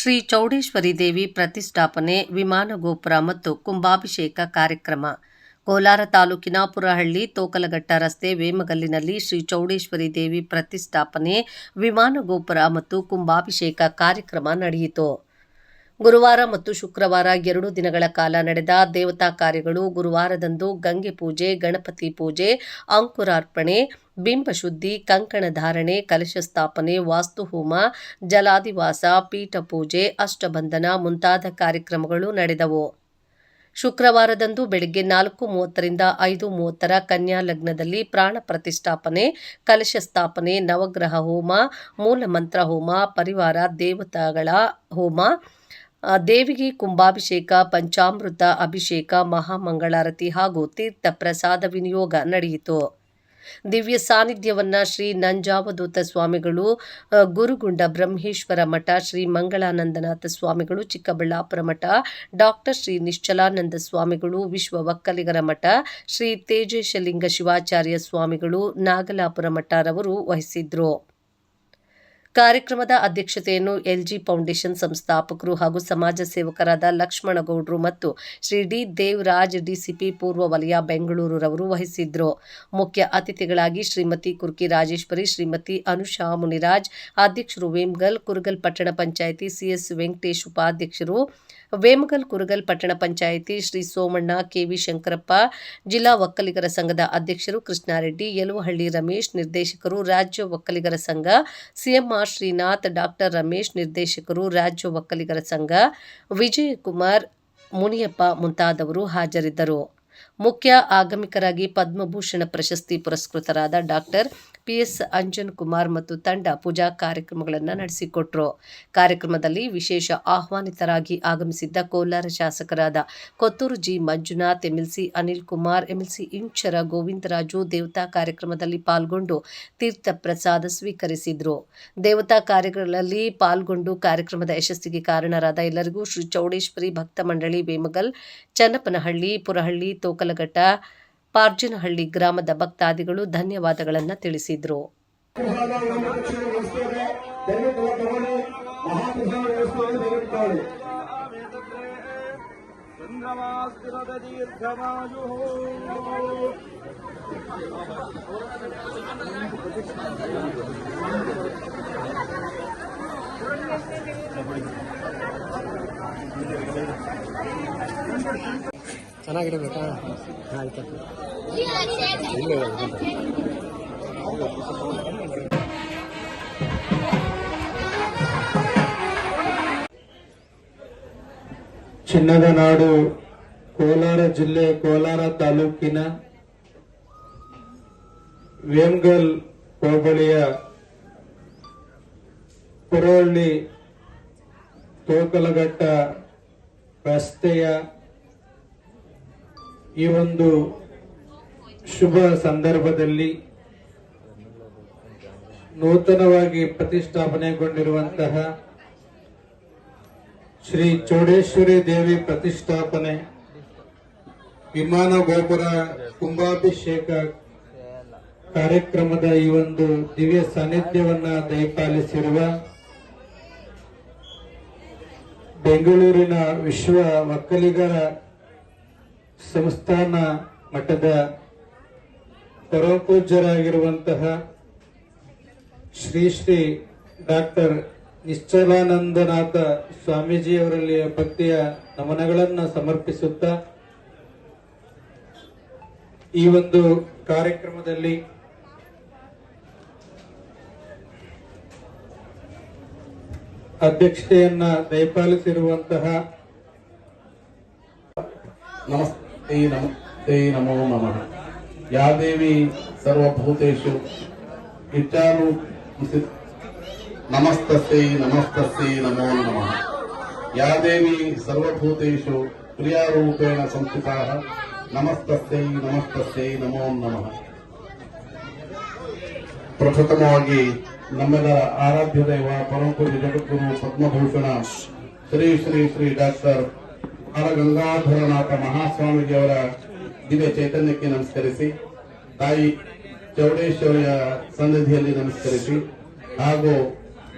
ಶ್ರೀ ಚೌಡೇಶ್ವರಿ ದೇವಿ ಪ್ರತಿಷ್ಠಾಪನೆ, ವಿಮಾನ ಗೋಪುರ ಮತ್ತು ಕುಂಭಾಭಿಷೇಕ ಕಾರ್ಯಕ್ರಮ. ಕೋಲಾರ ತಾಲೂಕಿನ ಪುರಹಳ್ಳಿ ತೋಕಲಘಟ್ಟ ರಸ್ತೆ ವೇಮಗಲ್ಲಿನಲ್ಲಿ ಶ್ರೀ ಚೌಡೇಶ್ವರಿ ದೇವಿ ಪ್ರತಿಷ್ಠಾಪನೆ, ವಿಮಾನ ಗೋಪುರ ಮತ್ತು ಕುಂಭಾಭಿಷೇಕ ಕಾರ್ಯಕ್ರಮ ನಡೆಯಿತು. ಗುರುವಾರ ಮತ್ತು ಶುಕ್ರವಾರ ಎರಡು ದಿನಗಳ ಕಾಲ ನಡೆದ ದೇವತಾ ಕಾರ್ಯಗಳು ಗುರುವಾರದಂದು ಗಂಗೆ ಪೂಜೆ, ಗಣಪತಿ ಪೂಜೆ, ಅಂಕುರಾರ್ಪಣೆ, ಬಿಂಬಶುದ್ಧಿ, ಕಂಕಣ ಧಾರಣೆ, ಕಲಶ ಸ್ಥಾಪನೆ ವಾಸ್ತುಹೋಮ ಜಲಾದಿವಾಸ, ಪೀಠ ಪೂಜೆ, ಅಷ್ಟಬಂಧನ ಮುಂತಾದ ಕಾರ್ಯಕ್ರಮಗಳು ನಡೆದವು. ಶುಕ್ರವಾರದಂದು ಬೆಳಗ್ಗೆ ನಾಲ್ಕು ಮೂವತ್ತರಿಂದ ಐದು ಮೂವತ್ತರ ಕನ್ಯಾ ಲಗ್ನದಲ್ಲಿ ಪ್ರಾಣ ಪ್ರತಿಷ್ಠಾಪನೆ, ಕಲಶ ಸ್ಥಾಪನೆ, ನವಗ್ರಹ ಹೋಮ, ಮೂಲಮಂತ್ರ ಹೋಮ, ಪರಿವಾರ, ದೇವತಾಗಳ ಹೋಮ ದೇವಿಗೆ ಕುಂಭಾಭಿಷೇಕ, ಪಂಚಾಮೃತ ಅಭಿಷೇಕ, ಮಹಾಮಂಗಳಾರತಿ ಹಾಗೂ ತೀರ್ಥ ಪ್ರಸಾದ ವಿನಿಯೋಗ ನಡೆಯಿತು. ದಿವ್ಯ ಸಾನ್ನಿಧ್ಯವನ್ನು ಶ್ರೀ ನಂಜಾವಧೂತ ಸ್ವಾಮಿಗಳು ಗುರುಗುಂಡ ಬ್ರಹ್ಮೇಶ್ವರ ಮಠ, ಶ್ರೀ ಮಂಗಳಾನಂದನಾಥ ಸ್ವಾಮಿಗಳು, ಚಿಕ್ಕಬಳ್ಳಾಪುರ ಮಠ ಡಾಕ್ಟರ್ ಶ್ರೀ ನಿಶ್ಚಲಾನಂದ ಸ್ವಾಮಿಗಳು, ವಿಶ್ವ ಒಕ್ಕಲಿಗರ ಮಠ, ಶ್ರೀ ತೇಜೇಶಲಿಂಗ ಶಿವಾಚಾರ್ಯ ಸ್ವಾಮಿಗಳು, ನಾಗಲಾಪುರ ಮಠರವರು ವಹಿಸಿದ್ರು. ಕಾರ್ಯಕ್ರಮದ ಅಧ್ಯಕ್ಷತೆಯನ್ನು ಎಲ್ಜಿ ಫೌಂಡೇಶನ್ ಸಂಸ್ಥಾಪಕರು ಹಾಗೂ ಸಮಾಜ ಸೇವಕರಾದ ಲಕ್ಷ್ಮಣ ಗೌಡ್ರು ಮತ್ತು ಶ್ರೀ ಡಿ ದೇವರಾಜ್ ಡಿಸಿಪಿ ಪೂರ್ವ ವಲಯ ಬೆಂಗಳೂರು ರವರು ವಹಿಸಿದ್ರು. ಮುಖ್ಯ ಅತಿಥಿಗಳಾಗಿ ಶ್ರೀಮತಿ ಕುರ್ಕಿ ರಾಜೇಶ್ವರಿ, ಶ್ರೀಮತಿ ಅನುಷಾ ಮುನಿರಾಜ್, ಅಧ್ಯಕ್ಷರು ವೇಮ್ಗಲ್, ಕುರುಗಲ್ ಪಟ್ಟಣ ಪಂಚಾಯಿತಿ ಸಿಎಸ್ ವೆಂಕಟೇಶ್ ಉಪಾಧ್ಯಕ್ಷರು ವೇಮಗಲ್ ಕುರುಗಲ್ ಪಟ್ಟಣ ಪಂಚಾಯಿತಿ ಶ್ರೀ ಸೋಮಣ್ಣ ಕೆವಿ ಶಂಕರಪ್ಪ, ಜಿಲ್ಲಾ ಒಕ್ಕಲಿಗರ ಸಂಘದ ಅಧ್ಯಕ್ಷರು ಕೃಷ್ಣಾರೆಡ್ಡಿ, ಯಲುವಹಳ್ಳಿ ರಮೇಶ್ ನಿರ್ದೇಶಕರು, ರಾಜ್ಯ ಒಕ್ಕಲಿಗರ ಸಂಘ ಸಿಎಂಆರ್ ಶ್ರೀನಾಥ್, ಡಾಕ್ಟರ್ ರಮೇಶ್ ನಿರ್ದೇಶಕರು, ರಾಜ್ಯ ಒಕ್ಕಲಿಗರ ಸಂಘ ವಿಜಯಕುಮಾರ್ ಮುನಿಯಪ್ಪ ಮುಂತಾದವರು ಹಾಜರಿದ್ದರು. ಮುಖ್ಯ ಆಗಮಿಕರಾಗಿ ಪದ್ಮಭೂಷಣ ಪ್ರಶಸ್ತಿ ಪುರಸ್ಕೃತರಾದ doctor P S Anjan Kumar ಮತ್ತು ತಂಡ ಪೂಜಾ ಕಾರ್ಯಕ್ರಮಗಳನ್ನು ನಡೆಸಿಕೊಟ್ರು. ಕಾರ್ಯಕ್ರಮದಲ್ಲಿ ವಿಶೇಷ ಆಹ್ವಾನಿತರಾಗಿ ಆಗಮಿಸಿದ್ದ ಕೋಲಾರ ಶಾಸಕರಾದ Kothur G. Manjunath, MLC Anil Kumar, MLC Inchara Govindaraju ದೇವತಾ ಕಾರ್ಯಕ್ರಮದಲ್ಲಿ ಪಾಲ್ಗೊಂಡು ತೀರ್ಥ ಪ್ರಸಾದ ಸ್ವೀಕರಿಸಿದ್ರು. ದೇವತಾ ಕಾರ್ಯಗಳಲ್ಲಿ ಪಾಲ್ಗೊಂಡು ಕಾರ್ಯಕ್ರಮದ ಯಶಸ್ಸಿಗೆ ಕಾರಣರಾದ ಎಲ್ಲರಿಗೂ ಶ್ರೀ ಚೌಡೇಶ್ವರಿ ಭಕ್ತ ಮಂಡಳಿ ವೇಮಗಲ್, ಚನ್ನಪನಹಳ್ಳಿ, ಪುರಹಳ್ಳಿ, ತೋಕಲಘಟ್ಟ ಪಾರ್ಜನಹಳ್ಳಿ ಗ್ರಾಮದ ಭಕ್ತಾದಿಗಳು ಧನ್ಯವಾದಗಳನ್ನು ತಿಳಿಸಿದ್ರು. ಪ್ರಸಾದ ಒಂದು ದಕ್ಷಿಣ ವ್ಯವಸ್ಥೆ ಇದೆ ದಯವಿಟ್ಟು ತಗೊಳ್ಳಿ ಮಹಾಪ್ರಸಾದ ವ್ಯವಸ್ಥೆ ಇದೆ ದಯವಿಟ್ಟು ತಗೊಳ್ಳಿ ಚಂದ್ರಮಾಸ್ತಿರದ ದೀರ್ಘವಾಯು ಚೆನ್ನಾಗಿಡಬೇಕಾ ಆಯ್ತು ಚಿನ್ನದ ನಾಡು ಕೋಲಾರ ಜಿಲ್ಲೆ ಕೋಲಾರ ತಾಲೂಕಿನ ವೇಮ್ಗಲ್ ಹೋಬಳಿಯ ಕುರವಳ್ಳಿ ತೋಕಲಘಟ್ಟ ರಸ್ತೆಯ ಈ ಒಂದು ಶುಭ ಸಂದರ್ಭದಲ್ಲಿ ನೂತನವಾಗಿ ಪ್ರತಿಷ್ಠಾಪನೆಗೊಂಡಿರುವಂತಹ ಶ್ರೀ ಚೌಡೇಶ್ವರಿ ದೇವಿ ಪ್ರತಿಷ್ಠಾಪನೆ, ವಿಮಾನ ಗೋಪುರ ಕುಂಭಾಭಿಷೇಕ ಕಾರ್ಯಕ್ರಮದ ಈ ಒಂದು ದಿವ್ಯ ಸಾನ್ನಿಧ್ಯವನ್ನ ದಯಪಾಲಿಸಿರುವ ಬೆಂಗಳೂರಿನ ವಿಶ್ವ ಒಕ್ಕಲಿಗರ ಸಂಸ್ಥಾನ ಮಠದ ಪರಮಪೂಜ್ಯರಾಗಿರುವಂತಹ ಶ್ರೀ ಶ್ರೀ ಡಾಕ್ಟರ್ ನಿಶ್ಚಲಾನಂದನಾಥ ಸ್ವಾಮೀಜಿಯವರಲ್ಲಿ ಭಕ್ತಿಯ ನಮನಗಳನ್ನು ಸಮರ್ಪಿಸುತ್ತಾ ಈ ಒಂದು ಕಾರ್ಯಕ್ರಮದಲ್ಲಿ ಅಧ್ಯಕ್ಷತೆಯನ್ನ ದಯಪಾಲಿಸಿರುವಂತಹ ನಮಸ್ತೆ ನಮಸ್ತೆ ನಮೋ ನಮಃ. ಯಾ ದೇವಿ ಸರ್ವಭೂತೇಷು ಇಚ್ಚಾರು ನಮಸ್ತಸ್ತೆ ನಮಸ್ತಸ್ತೆ ನಮೋ ನಮಃ. ಯಾ ದೇವಿ ಸರ್ವಭೂತೇಷು ಕ್ರಿಯಾರೂಪೇಣ ಸಂಸ್ಥಿತಾ ನಮಸ್ತಸ್ತೆ ನಮಸ್ತಸ್ತೆ ನಮೋ ನಮಃ. ಪ್ರಥಮವಾಗಿ ನಮ್ಮೆಲ್ಲರ ಆರಾಧ್ಯ ದೈವ ಪರಮಪೂಜ್ಯ ಜಗದ್ಗುರು ಪದ್ಮಭೂಷಣ ಶ್ರೀ ಶ್ರೀ ಶ್ರೀ ಡಾಕ್ಟರ್ ಬಾಲಗಂಗಾಧರನಾಥ ಮಹಾಸ್ವಾಮೀಜಿಯವರ ದಿವ್ಯ ಚೈತನ್ಯಕ್ಕೆ ನಮಸ್ಕರಿಸಿ, ತಾಯಿ ಚೌಡೇಶ್ವರಿಯ ಸನ್ನಿಧಿಯಲ್ಲಿ ನಮಸ್ಕರಿಸಿ, ಹಾಗೂ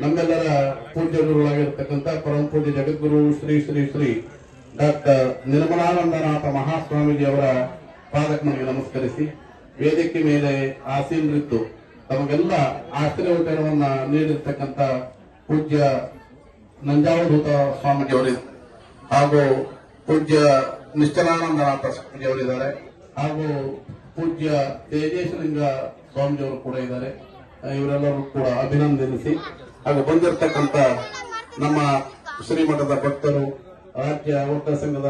ನಮ್ಮೆಲ್ಲರ ಪೂಜ್ಯ ಗುರುಗಳಾಗಿರ್ತಕ್ಕಂಥ ಪರಮ ಪೂಜ್ಯ ಜಗದ್ಗುರು ಶ್ರೀ ಶ್ರೀ ಶ್ರೀ ಡಾಕ್ಟರ್ ನಿರ್ಮಲಾನಂದನಾಥ ಮಹಾಸ್ವಾಮೀಜಿಯವರ ಪಾದಕ್ಕೆ ನಮಸ್ಕರಿಸಿ. ವೇದಿಕೆ ಮೇಲೆ ಆಸೀನರಿದ್ದು ತಮಗೆಲ್ಲ ಆಶೀರ್ವಚನವನ್ನ ನೀಡಿರ್ತಕ್ಕಂಥ ಪೂಜ್ಯ ನಂಜಾವಧೂತ ಸ್ವಾಮೀಜಿ ಅವರು ಹಾಗೂ ಪೂಜ್ಯ ನಿಶ್ಚಲಾನಂದನಾಥ ಇದ್ದಾರೆ ಹಾಗೂ ಪೂಜ್ಯ ತೇಜೇಶಲಿಂಗ ಸ್ವಾಮೀಜಿಯವರು ಕೂಡ ಇದ್ದಾರೆ. ಇವರೆಲ್ಲರೂ ಕೂಡ ಅಭಿನಂದಿಸಿ ಹಾಗೂ ಬಂದಿರತಕ್ಕಂಥ ನಮ್ಮ ಶ್ರೀಮಠದ ಭಕ್ತರು, ರಾಜ್ಯ ಓಟ ಸಂಘದ